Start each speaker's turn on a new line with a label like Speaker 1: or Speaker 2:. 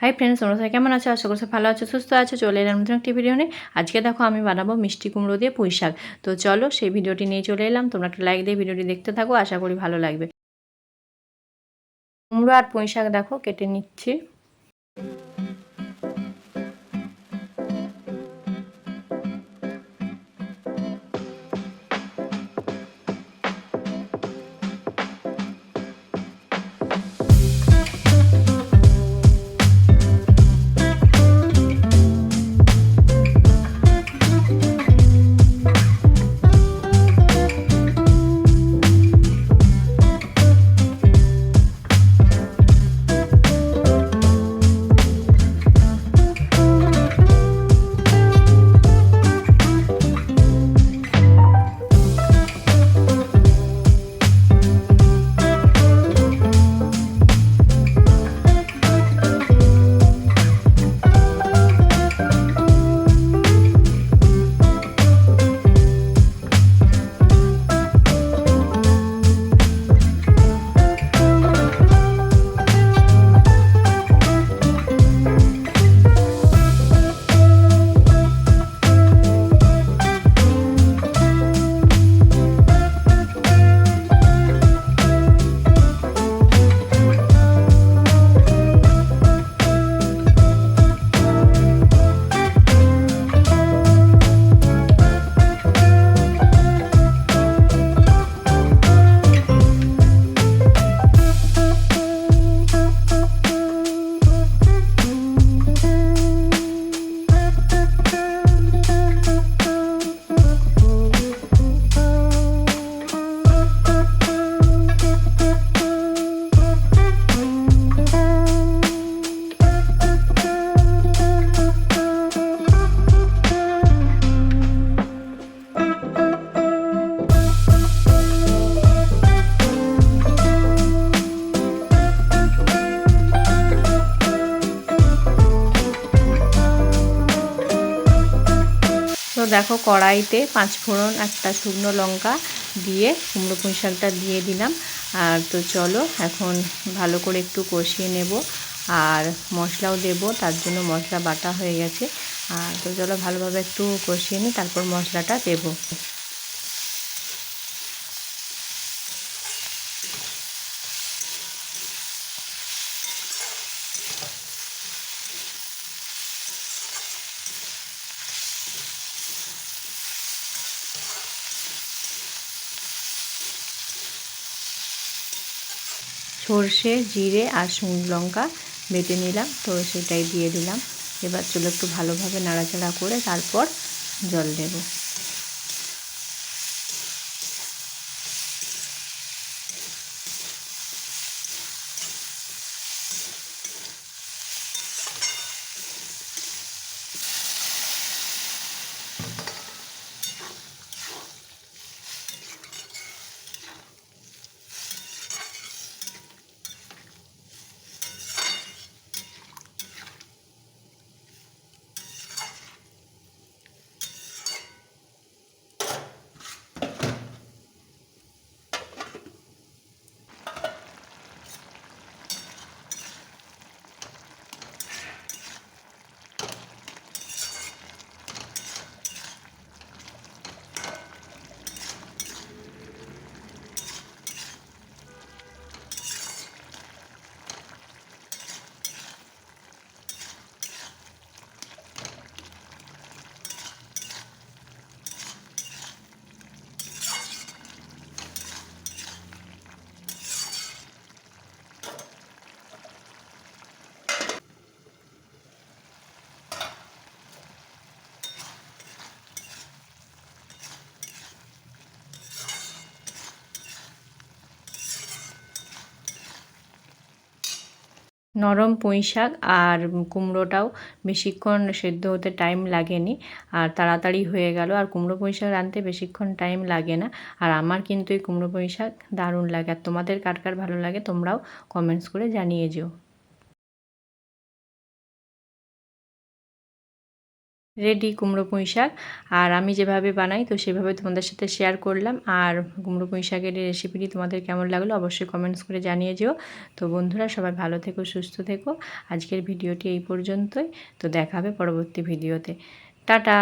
Speaker 1: Hi friends তোমরা সবাই কেমন আছো? আশা করছি ভালো আছো, সুস্থ আছো। চলে এলাম নতুন একটি ভিডিও নিয়ে আজকে দেখো আমি বানাবো মিষ্টি কুমড়ো দিয়ে পুঁই শাক। তো চলো সেই ভিডিওটি নিয়ে চলে এলাম। তোমরা একটা লাইক দিয়ে ভিডিওটি দেখতে থাকো, আশা করি ভালো লাগবে। কুমড়ো আর পুঁই শাক দেখো, কেটে নিচ্ছি। দেখো কড়াইতে পাঁচ ফোড়ন, একটা শুকনো লঙ্কা দিয়ে কুমড়ো পুঁই শাকটা দিয়ে দিলাম। আর তো চলো এখন ভালো করে একটু কষিয়ে নেব। আর মশলাও দেব, তার জন্য মশলা বাটা হয়ে গেছে। আর তো চলো ভালোভাবে একটু কষিয়ে নিই, তারপর মশলাটা দেবো। সর্ষে, জিরে আর শুকনো লঙ্কা বেটে নিলাম। তো সেটাই দিয়ে দিলাম। এবার চলো একটু ভালোভাবে নাড়াচাড়া করে তারপর জল দেব। নরম পুঁই শাক আর কুমড়োটাও বেশিক্ষণ সেদ্ধ হতে টাইম লাগেনি। আর তাড়াতাড়ি হয়ে গেল। আর কুমড়ো পুঁই শাক রাঁধতে বেশিক্ষণ টাইম লাগে না। আর আমার কিন্তু এই কুমড়ো পুঁই শাক দারুণ লাগে। আর তোমাদের কার কার ভালো লাগে তোমরাও কমেন্টস করে জানিয়ে যেও। রেডি কুমড়ো পুঁই শাক। আর আমি যেভাবে বানাই, তো সেভাবে তোমাদের সাথে শেয়ার করলাম। আর কুমড়ো পুঁই শাকের এই রেসিপিটি তোমাদের কেমন লাগল অবশ্যই কমেন্টস করে জানিয়ে যেও। তো বন্ধুরা, সবাই ভালো থেকো, সুস্থ থেকো। আজকের ভিডিওটি এই পর্যন্তই। তো দেখা হবে পরবর্তী ভিডিওতে। টাটা!